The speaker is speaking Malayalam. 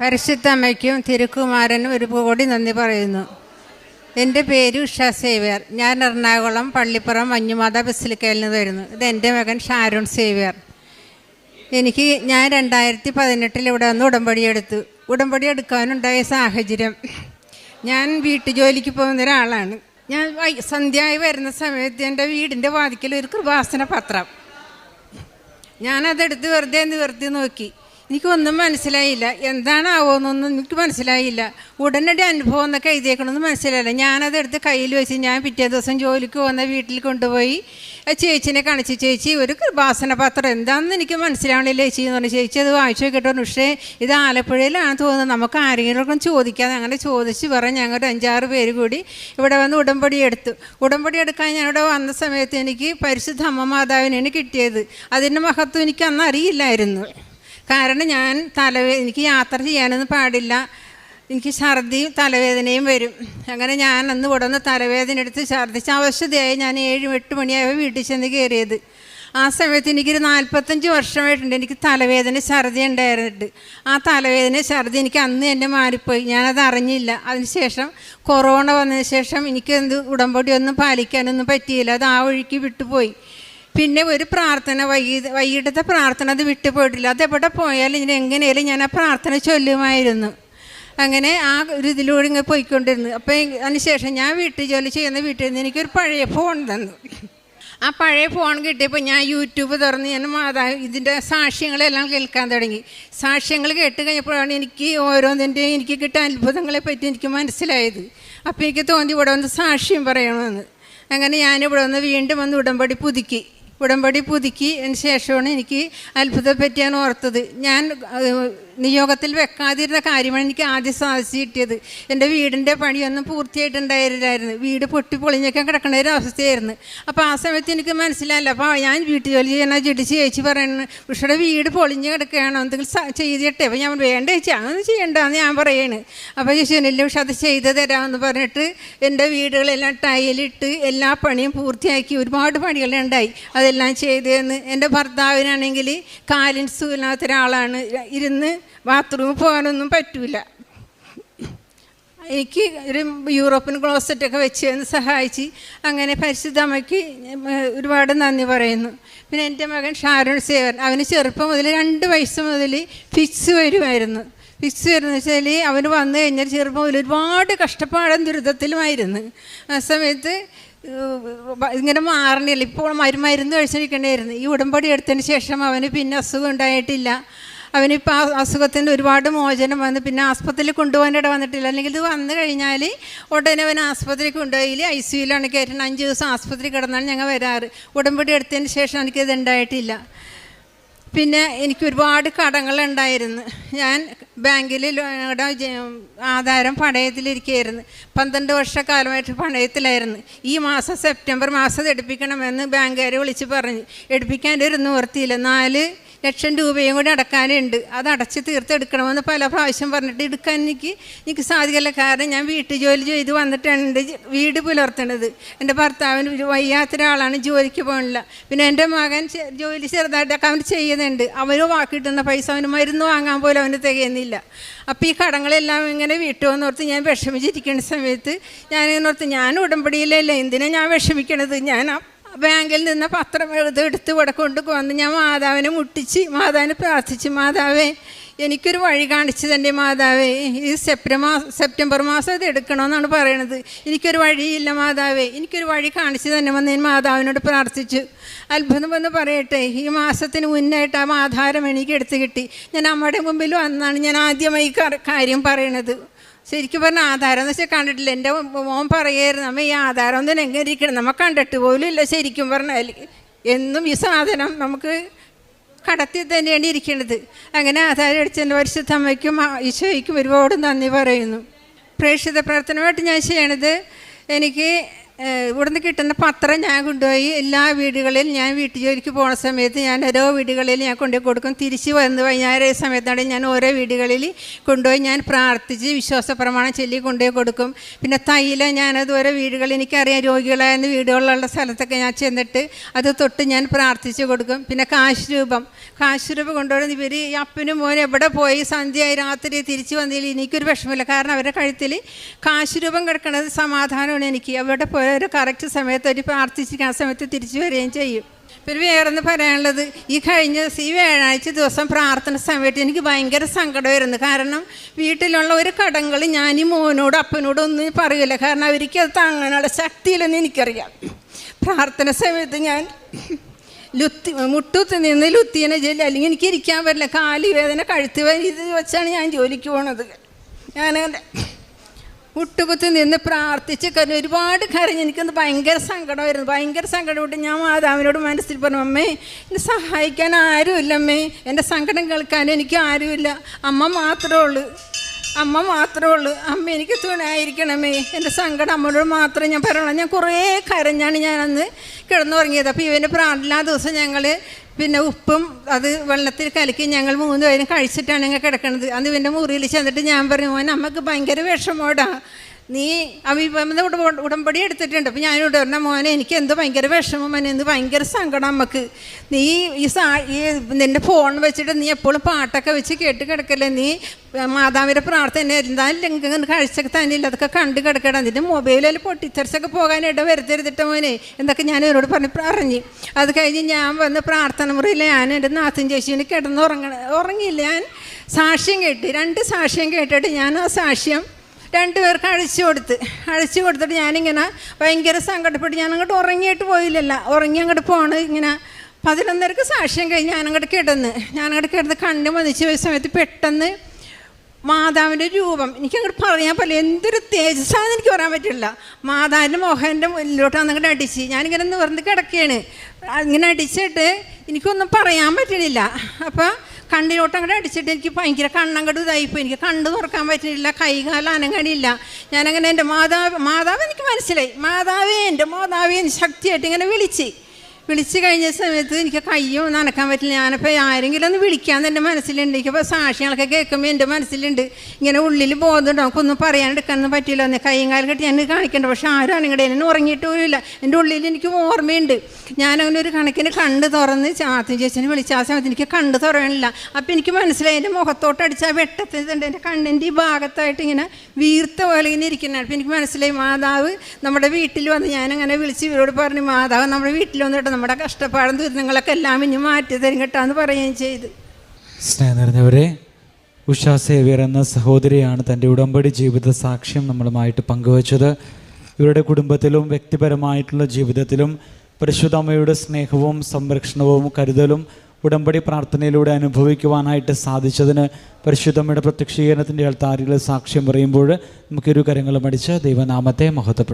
പരിശുദ്ധ അമ്മയ്ക്കും തിരുക്കുമാരനും ഒരു കോടി നന്ദി പറയുന്നു. എന്റെ പേര് ഉഷ സേവ്യർ. ഞാൻ എറണാകുളം പള്ളിപ്പുറം മഞ്ഞുമാത ബസിലിക്കയിൽ നിന്ന് വരുന്നു. ഇത് എന്റെ മകൻ ഷാരുൺ സേവ്യർ. എനിക്ക് ഞാൻ രണ്ടായിരത്തി പതിനെട്ടിൽ ഇവിടെ വന്ന് ഉടമ്പടി എടുത്തു. ഉടമ്പടി എടുക്കാനുണ്ടായ സാഹചര്യം ഞാൻ വീട്ടുജോലിക്ക് പോകുന്ന ഒരാളാണ്. ഞാൻ സന്ധ്യയായി വരുന്ന സമയത്ത് എന്റെ വീടിന്റെ വാതിക്കൽ ഒരു കൃപാസന പത്രം. ഞാനതെടുത്ത് വെറുതെ നിവർത്തി നോക്കി. എനിക്കൊന്നും മനസ്സിലായില്ല. എന്താണാവോന്നൊന്നും എനിക്ക് മനസ്സിലായില്ല. ഉടനടി അനുഭവം എന്നൊക്കെ എഴുതിയേക്കണമെന്ന് മനസ്സിലായില്ല. ഞാനത് എടുത്ത് കയ്യിൽ വെച്ച് ഞാൻ പിറ്റേ ദിവസം ജോലിക്ക് പോകുന്ന വീട്ടിൽ കൊണ്ടുപോയി ചേച്ചിനെ കാണിച്ച് ചേച്ചി ഒരു കൃപാസന പത്രം എന്താണെന്ന് എനിക്ക് മനസ്സിലാവണില്ല ചേച്ചി എന്ന് പറഞ്ഞു. ചേച്ചി അത് വായിച്ചു കേട്ടോ പക്ഷേ ഇത് ആലപ്പുഴയിലാണ് തോന്നുന്നത് നമുക്ക് ആരെങ്കിലും ചോദിക്കാതെ അങ്ങനെ ചോദിച്ച് പറഞ്ഞ് ഞങ്ങളുടെ അഞ്ചാറ് പേര് കൂടി ഇവിടെ വന്ന് ഉടമ്പടി എടുത്തു. ഉടമ്പടി എടുക്കാൻ ഞാൻ ഇവിടെ വന്ന സമയത്ത് എനിക്ക് പരിശുദ്ധ അമ്മ മാതാവിനാണ് കിട്ടിയത്. അതിന്റെ മഹത്വം എനിക്ക് അന്ന് അറിയില്ലായിരുന്നു. കാരണം ഞാൻ തലവേ എനിക്ക് യാത്ര ചെയ്യാനൊന്നും പാടില്ല. എനിക്ക് ഛർദിയും തലവേദനയും വരും. അങ്ങനെ ഞാൻ അന്ന് ഉടനെ തലവേദന എടുത്ത് ഛർദിച്ച് അവശതയായി ഞാൻ ഏഴ് എട്ട് മണിയായപ്പോൾ വീട്ടിൽ ചെന്ന് കയറിയത് ആ സമയത്ത് എനിക്കൊരു നാൽപ്പത്തഞ്ച് വർഷമായിട്ടുണ്ട്. എനിക്ക് തലവേദന ഛർദി ഉണ്ടായിരുന്നിട്ട്. ആ തലവേദന ഛർദി എനിക്ക് അന്ന് തന്നെ മാറിപ്പോയി. ഞാനത് അറിഞ്ഞില്ല. അതിനുശേഷം കൊറോണ വന്നതിന് ശേഷം എനിക്ക് എന്ത് ഉടമ്പടി ഒന്നും പാലിക്കാനൊന്നും പറ്റിയില്ല. അത് ആ വഴിക്ക് വിട്ടുപോയി. പിന്നെ ഒരു പ്രാർത്ഥന വൈകി വൈകിട്ടത്തെ പ്രാർത്ഥന അത് വിട്ടുപോയിട്ടില്ല അത് എവിടെ പോയാലും ഇനി എങ്ങനെയാലും ഞാൻ ആ പ്രാർത്ഥന ചൊല്ലുമായിരുന്നു. അങ്ങനെ ആ ഒരു ഇതിലൂടെ ഇങ്ങനെ പോയിക്കൊണ്ടിരുന്നു. അപ്പോൾ അതിനുശേഷം ഞാൻ വീട്ടിൽ ജോലി ചെയ്യുന്ന വീട്ടിൽ നിന്ന് എനിക്കൊരു പഴയ ഫോൺ തന്നു. ആ പഴയ ഫോൺ കിട്ടിയപ്പോൾ ഞാൻ യൂട്യൂബ് തുറന്ന് ഞാൻ മാതാ ഇതിന്റെ സാക്ഷ്യങ്ങളെല്ലാം കേൾക്കാൻ തുടങ്ങി. സാക്ഷ്യങ്ങൾ കേട്ട് കഴിഞ്ഞപ്പോഴാണ് എനിക്ക് ഓരോന്നിന്റെയും എനിക്ക് കിട്ടിയ അത്ഭുതങ്ങളെ പറ്റി എനിക്ക് മനസ്സിലായത്. അപ്പോൾ എനിക്ക് തോന്നി ഇവിടെ വന്ന് സാക്ഷ്യം പറയണമെന്ന്. അങ്ങനെ ഞാനിവിടെ വന്ന് വീണ്ടും വന്ന് ഉടമ്പടി പുതുക്കി. ഉടമ്പടി പുതുക്കി അതിന് ശേഷമാണ് എനിക്ക് പറ്റിയാണ് ഓർത്തത്. ഞാൻ നിയോഗത്തിൽ വെക്കാതിരുന്ന കാര്യമാണ് എനിക്ക് ആദ്യം സാധിച്ചു കിട്ടിയത്. എന്റെ വീടിന്റെ പണിയൊന്നും പൂർത്തിയായിട്ടുണ്ടായിരുന്നില്ലായിരുന്നു. വീട് പൊട്ടി പൊളിഞ്ഞൊക്കെ കിടക്കുന്ന ഒരു അവസ്ഥയായിരുന്നു. അപ്പോൾ ആ സമയത്ത് എനിക്ക് മനസ്സിലായില്ല. അപ്പോൾ ഞാൻ വീട്ടു ജോലി ചെയ്യണ ജഡിച്ച് ചേച്ചി പറയുന്നു ഉഷയുടെ വീട് പൊളിഞ്ഞ് കിടക്കുകയാണോ? എന്തെങ്കിലും ചെയ്തിട്ടെ. അപ്പോൾ ഞാൻ വേണ്ട ചേച്ചി അങ്ങനെ ചെയ്യണ്ടെന്ന് ഞാൻ പറയുന്നത് അപ്പോൾ ചേച്ചിനില്ല പക്ഷെ അത് ചെയ്ത് തരാമെന്ന് പറഞ്ഞിട്ട് എന്റെ വീടുകളെല്ലാം ടൈലിട്ട് എല്ലാ പണിയും പൂർത്തിയാക്കി ഒരുപാട് പണികളുണ്ടായി അതെല്ലാം ചെയ്തതെന്ന് എന്റെ ഭർത്താവിനാണെങ്കിൽ കാലിന് സുഖമില്ലാത്ത ഒരാളാണ് ഇരുന്ന് ബാത്റൂമിൽ പോകാനൊന്നും പറ്റൂല. എനിക്ക് ഒരു യൂറോപ്യൻ ക്ലോസറ്റൊക്കെ വെച്ച് സഹായിച്ച് അങ്ങനെ പരിശുദ്ധ അമ്മയ്ക്ക് ഒരുപാട് നന്ദി പറയുന്നു. പിന്നെ എന്റെ മകൻ ഷാരുൺ സേവൻ അവന് ചെറുപ്പം മുതൽ രണ്ട് വയസ്സ് മുതൽ ഫിക്സ് വരുമായിരുന്നു. ഫിക്സ് വരുന്ന വെച്ചാൽ അവന് വന്നു കഴിഞ്ഞാൽ ചെറുപ്പം മുതൽ ഒരുപാട് കഷ്ടപ്പാടും ദുരിതത്തിലുമായിരുന്നു. ആ സമയത്ത് ഇങ്ങനെ മാറണില്ല. ഇപ്പോൾ മരുമരുന്ന് കഴിച്ചിരിക്കണമായിരുന്നു ഈ ഉടമ്പടി എടുത്തതിന് ശേഷം അവന് പിന്നെ അസുഖം ഉണ്ടായിട്ടില്ല. അവനിപ്പോൾ ആ അസുഖത്തിന്റെ ഒരുപാട് മോചനം വന്ന് പിന്നെ ആസ്പത്രിയിൽ കൊണ്ടുപോകാനിട വന്നിട്ടില്ല. അല്ലെങ്കിൽ ഇത് വന്നു കഴിഞ്ഞാൽ ഉടനെ അവൻ ആസ്പത്രിയിൽ കൊണ്ടുപോയി. ഐ സിയുലാണ് കയറ്റുന്നത് അഞ്ച് ദിവസം ആസ്പത്രി കിടന്നാണ് ഞങ്ങൾ വരാറ്. ഉടമ്പടി എടുത്തതിന് ശേഷം എനിക്കിത് ഉണ്ടായിട്ടില്ല. പിന്നെ എനിക്ക് ഒരുപാട് കടങ്ങളുണ്ടായിരുന്നു ഞാൻ ബാങ്കിൽ ആധാരം പണയത്തിലിരിക്കുകയായിരുന്നു. പന്ത്രണ്ട് വർഷക്കാലമായിട്ട് പണയത്തിലായിരുന്നു. ഈ മാസം സെപ്റ്റംബർ മാസം എടുപ്പിക്കണമെന്ന് ബാങ്കുകാർ വിളിച്ച് പറഞ്ഞു. എടുപ്പിക്കാൻ ഒരു നിവർത്തിയില്ല നാല് ലക്ഷം രൂപയും കൂടി അടക്കാനുണ്ട്. അത് അടച്ച് തീർത്തെടുക്കണമെന്ന് പല പ്രാവശ്യം പറഞ്ഞിട്ട് എടുക്കാൻ എനിക്ക് എനിക്ക് സാധിക്കില്ല. കാരണം ഞാൻ വീട്ടു ജോലി ചെയ്ത് വന്നിട്ടാണ് എന്റെ വീട് പുലർത്തണത് എന്റെ ഭർത്താവിന് വയ്യാത്ത ഒരാളാണ് ജോലിക്ക് പോകണില്ല പിന്നെ എന്റെ മകൻ ജോലി ചെറുതായിട്ടൊക്കെ അവന് ചെയ്യുന്നുണ്ട്. അവന് വാക്കിട്ടുന്ന പൈസ അവന് മരുന്ന് വാങ്ങാൻ പോലും അവന് തികയുന്നില്ല. അപ്പോൾ ഈ കടങ്ങളെല്ലാം ഇങ്ങനെ വീട്ടു വന്നോർത്ത് ഞാൻ വിഷമിച്ചിരിക്കുന്ന സമയത്ത് ഞാൻ ഓർത്ത് ഞാൻ ഉടമ്പടിയിലല്ലേ? എന്തിനാണ് ഞാൻ വിഷമിക്കണത്? ഞാൻ ബാങ്കിൽ നിന്ന് പത്രം എഴുതി എടുത്ത് ഇവിടെ കൊണ്ടുവന്ന് ഞാൻ മാതാവിനെ മുട്ടിച്ച് മാതാവിനെ പ്രാർത്ഥിച്ച് മാതാവേ എനിക്കൊരു വഴി കാണിച്ചു തന്നെ മാതാവേ. ഈ സെപ്റ്റംബർ മാസം സെപ്റ്റംബർ മാസം ഇത് എടുക്കണമെന്നാണ് പറയണത്. എനിക്കൊരു വഴിയില്ല മാതാവേ. എനിക്കൊരു വഴി കാണിച്ചു തന്നെ വന്ന് ഞാൻ മാതാവിനോട് പ്രാർത്ഥിച്ചു. അത്ഭുതം വന്ന് പറയട്ടെ. ഈ മാസത്തിന് മുന്നായിട്ട് ആ ആധാരം എനിക്ക് എടുത്തു കിട്ടി. ഞാൻ അമ്മയുടെ മുമ്പിൽ വന്നാണ് ഞാൻ ആദ്യമായി കാര്യം പറയണത്. ശരിക്കും പറഞ്ഞാൽ ആധാരം എന്ന് വെച്ചാൽ കണ്ടിട്ടില്ല. എന്റെ മോൻ പറയായിരുന്നു അമ്മ ഈ ആധാരം ഒന്നും എങ്ങനെ ഇരിക്കണം? നമ്മൾ കണ്ടിട്ട് പോലും ഇല്ല ശരിക്കും പറഞ്ഞാൽ എന്നും ഈ സാധനം നമുക്ക് കടത്തി തന്നെയാണ് ഇരിക്കുന്നത് അങ്ങനെ ആധാരം അടിച്ചതിന്റെ പരിശുദ്ധമ്മയ്ക്കും ഈശോയ്ക്കും ഒരുപാട് നന്ദി പറയുന്നു. പ്രേക്ഷിത പ്രാർത്ഥനമായിട്ട് ഞാൻ ചെയ്യണത് എനിക്ക് ഇവിടുന്ന് കിട്ടുന്ന പത്രം ഞാൻ കൊണ്ടുപോയി എല്ലാ വീടുകളിലും ഞാൻ വീട്ടു ജോലിക്ക് പോണ സമയത്ത് ഞാൻ ഓരോ വീടുകളിൽ ഞാൻ കൊണ്ടുപോയി കൊടുക്കും. തിരിച്ച് വന്ന് വൈകുന്നേരം സമയത്താണ് ഞാൻ ഓരോ വീടുകളിൽ കൊണ്ടുപോയി ഞാൻ പ്രാർത്ഥിച്ച് വിശ്വാസ പ്രമാണം ചൊല്ലി കൊണ്ടുപോയി കൊടുക്കും. പിന്നെ തൈല ഞാനത് ഓരോ വീടുകളിൽ എനിക്കറിയാം രോഗികളായിരുന്നു വീടുകളുള്ള സ്ഥലത്തൊക്കെ ഞാൻ ചെന്നിട്ട് അത് തൊട്ട് ഞാൻ പ്രാർത്ഥിച്ച് കൊടുക്കും. പിന്നെ കാശ് രൂപം കാശ് രൂപ കൊണ്ടുപോകുന്ന ഇവർ ഈ അപ്പനും മോനും എവിടെ പോയി? സന്ധ്യയായി രാത്രി തിരിച്ച് വന്നതിൽ എനിക്കൊരു വിഷമമില്ല. കാരണം അവരുടെ കഴുത്തിൽ കാശ് രൂപം കിടക്കുന്നത് സമാധാനമാണ് എനിക്ക്. അവിടെ പോയ ഒരു കറക്റ്റ് സമയത്ത് ഒരു പ്രാർത്ഥിച്ചിരിക്കുന്ന ആ സമയത്ത് തിരിച്ചു വരികയും ചെയ്യും. പിന്നെ വേറൊന്ന് പറയാനുള്ളത് ഈ കഴിഞ്ഞ ഈ വ്യാഴാഴ്ച ദിവസം പ്രാർത്ഥന സമയത്ത് എനിക്ക് ഭയങ്കര സങ്കടമായിരുന്നു കാരണം വീട്ടിലുള്ള ഒരു കടങ്ങൾ ഞാൻ ഈ മോനോട് അപ്പനോടും ഒന്നും പറയില്ല. കാരണം അവർക്ക് അത് താങ്ങാനുള്ള ശക്തിയില്ലെന്ന് എനിക്കറിയാം. പ്രാർത്ഥന സമയത്ത് ഞാൻ ലുത്തി മുട്ടുത്ത് നിന്ന് ലുത്തിയനെ ജോലി അല്ലെങ്കിൽ എനിക്ക് ഇരിക്കാൻ പറ്റില്ല. കാലുവേദന കഴുത്ത് വേദന ഇത് വെച്ചാണ് ഞാൻ ജോലിക്ക് പോണത്. ഞാനങ്ങനെ മുട്ടുകുത്തി നിന്ന് പ്രാർത്ഥിച്ച് കരഞ്ഞു ഒരുപാട് കരഞ്ഞ് എനിക്കൊന്ന് ഭയങ്കര സങ്കടമായിരുന്നു. ഭയങ്കര സങ്കടപ്പെട്ട് ഞാൻ മാതാവിനോട് മനസ്സിൽ പറഞ്ഞു അമ്മേ എന്നെ സഹായിക്കാൻ ആരുമില്ല അമ്മേ. എന്റെ സങ്കടം കേൾക്കാൻ എനിക്ക് ആരുമില്ല. അമ്മ മാത്രമേ ഉള്ളൂ. അമ്മ മാത്രമേ ഉള്ളൂ. അമ്മ എനിക്ക് തുണയായിരിക്കണമേ. എന്റെ സങ്കടം അമ്മയോട് മാത്രമേ ഞാൻ പറയണം. ഞാൻ കുറേ കരഞ്ഞാണ് ഞാനന്ന് കിടന്നുറങ്ങിയത്. അപ്പോൾ ഇവന്റെ പ്രാർത്ഥന ദിവസം ഞങ്ങൾ പിന്നെ ഉപ്പും അത് വെള്ളത്തിൽ കലക്കി ഞങ്ങൾ മൂന്ന് പേരും കഴിച്ചിട്ടാണ് ഞങ്ങൾ കിടക്കണത്. അന്ന് ഇവന്റെ മുറിയിൽ ചെന്നിട്ട് ഞാൻ പറഞ്ഞു മോൻ അമ്മയ്ക്ക് ഭയങ്കര വിഷമോടാ. നീ അഭിപമത ഉടമ്പടി എടുത്തിട്ടുണ്ട്. അപ്പം ഞാനിവിടെ പറഞ്ഞ മോനെ എനിക്ക് എന്ത് ഭയങ്കര വിഷമം മോനെ എന്ത് ഭയങ്കര സങ്കടം നമുക്ക് നീ ഈ സാ ഈ നിന്റെ ഫോൺ വെച്ചിട്ട് നീ എപ്പോഴും പാട്ടൊക്കെ വെച്ച് കേട്ട് കിടക്കല്ലേ? നീ മാതാവിന്റെ പ്രാർത്ഥന എന്തായാലും ഇങ്ങനെ കാഴ്ചക്ക് തന്നെയില്ല? അതൊക്കെ കണ്ട് കിടക്കണം. അതിന്റെ മൊബൈലിൽ പൊട്ടിത്തെറിച്ചൊക്കെ പോകാൻ ഇട വരുത്തരുതിട്ട് മോനെ. എന്നൊക്കെ ഞാൻ ഇവരോട് പറഞ്ഞ് പറഞ്ഞു. അത് കഴിഞ്ഞ് ഞാൻ വന്ന് പ്രാർത്ഥന മുറിയിൽ ഞാൻ എന്റെ നാത്തും ചേച്ചീനെ കിടന്ന് ഉറങ്ങണ ഉറങ്ങിയില്ല ഞാൻ. സാക്ഷ്യം കേട്ട് രണ്ട് സാക്ഷ്യം കേട്ടിട്ട് ഞാൻ ആ സാക്ഷ്യം രണ്ടുപേർക്ക് അഴിച്ചു കൊടുത്ത്. അഴിച്ചു കൊടുത്തിട്ട് ഞാനിങ്ങനെ ഭയങ്കര സങ്കടപ്പെട്ട് ഞാൻ അങ്ങോട്ട് ഉറങ്ങിയിട്ട് പോയില്ലല്ല. ഉറങ്ങി അങ്ങോട്ട് പോണ് ഇങ്ങനെ പതിനൊന്നരക്ക് സാക്ഷ്യം കഴിഞ്ഞ് ഞാനങ്ങോട്ട് കിടന്ന്. ഞാനങ്ങോട്ട് കിടന്ന് കണ്ണ് മതിച്ച് പോയ സമയത്ത് പെട്ടെന്ന് മാതാവിന്റെ രൂപം. എനിക്കങ്ങോട്ട് പറയാൻ പറ്റില്ല. എന്തൊരു തേജസ്സാന്ന് എനിക്ക് പറയാൻ പറ്റില്ല. മാതാവിന്റെ മോഹന്റെ മുന്നിലോട്ട് അങ്ങോട്ട് അടിച്ച് ഞാനിങ്ങനെ നിവർന്ന് കിടക്കുകയാണ്. അങ്ങനെ അടിച്ചിട്ട് എനിക്കൊന്നും പറയാൻ പറ്റണില്ല. അപ്പോൾ കണ്ണിലോട്ട് അങ്ങോട്ട് അടിച്ചിട്ട് എനിക്ക് ഭയങ്കര കണ്ണങ്ങട് ഇതായിപ്പോൾ എനിക്ക് കണ്ണ് തുറക്കാൻ പറ്റുന്നില്ല കൈകാല അനങ്ങണില്ല. ഞാനങ്ങനെ എന്റെ മാതാവ് മാതാവ് എനിക്ക് മനസ്സിലായി. മാതാവേ എന്റെ മാതാവേ ശക്തിയായിട്ട് ഇങ്ങനെ വിളിച്ച് വിളിച്ച് കഴിഞ്ഞ സമയത്ത് എനിക്ക് കയ്യോ നനക്കാൻ പറ്റില്ല. ഞാനിപ്പോൾ ആരെങ്കിലും ഒന്ന് വിളിക്കാൻ എന്റെ മനസ്സിലുണ്ട്. എനിക്കിപ്പോൾ സാക്ഷികളൊക്കെ കേൾക്കുമ്പോൾ എന്റെ മനസ്സിലുണ്ട്. ഇങ്ങനെ ഉള്ളിൽ ബോധമുണ്ട്. നമുക്കൊന്നും പറയാൻ എടുക്കാനൊന്നും പറ്റില്ല ഒന്ന് കൈയും കാലം കെട്ടി ഞാൻ കാണിക്കണ്ട. പക്ഷെ ആരും അനങ്ങടെ എന്നെ ഉറങ്ങിയിട്ട് പോലുമില്ല എന്റെ ഉള്ളിൽ എനിക്ക് ഓർമ്മയുണ്ട്. ഞാനങ്ങനെ ഒരു കണക്കിന് കണ്ണ് തുറന്ന് ചാത്തും ചേച്ചിനെ വിളിച്ച ആ സമയത്ത് എനിക്ക് കണ്ണ് തുറയണില്ല അപ്പം എനിക്ക് മനസ്സിലായി എന്റെ മുഖത്തോട്ട് അടിച്ച വെട്ടത്തിണ്ട് എന്റെ കണ്ണിന്റെ ഈ ഭാഗത്തായിട്ട് ഇങ്ങനെ വീർത്ത പോലെ ഇങ്ങനെ ഇരിക്കുന്നതാണ് അപ്പം എനിക്ക് മനസ്സിലായി മാതാവ് നമ്മുടെ വീട്ടിൽ വന്ന്. ഞാനങ്ങനെ വിളിച്ച് ഇവരോട് പറഞ്ഞു മാതാവ് നമ്മുടെ വീട്ടിൽ വന്നിട്ട് നമ്മുടെ കഷ്ടപ്പാടും ദുരിതങ്ങളൊക്കെ എല്ലാം ഇനി മാറ്റി തരും കേട്ടാന്ന് പറയുകയും ചെയ്തു. സ്നേഹം നിറഞ്ഞവരെ ഉഷാ സേവ്യർ എന്ന സഹോദരിയാണ് തന്റെ ഉടമ്പടി ജീവിത സാക്ഷ്യം നമ്മളുമായിട്ട് പങ്കുവച്ചത്. ഇവരുടെ കുടുംബത്തിലും വ്യക്തിപരമായിട്ടുള്ള ജീവിതത്തിലും പരിശുദ്ധ അമ്മയുടെ സ്നേഹവും സംരക്ഷണവും കരുതലും ഉടമ്പടി പ്രാർത്ഥനയിലൂടെ അനുഭവിക്കുവാനായിട്ട് സാധിച്ചതിന് പരിശുദ്ധമ്മയുടെ പ്രത്യക്ഷീകരണത്തിന്റെ അൾത്താരിൽ സാക്ഷ്യം പറയുമ്പോൾ നമുക്കൊരു കരങ്ങളും അടിച്ച് ദൈവനാമത്തെ മഹത്വപ്പെടും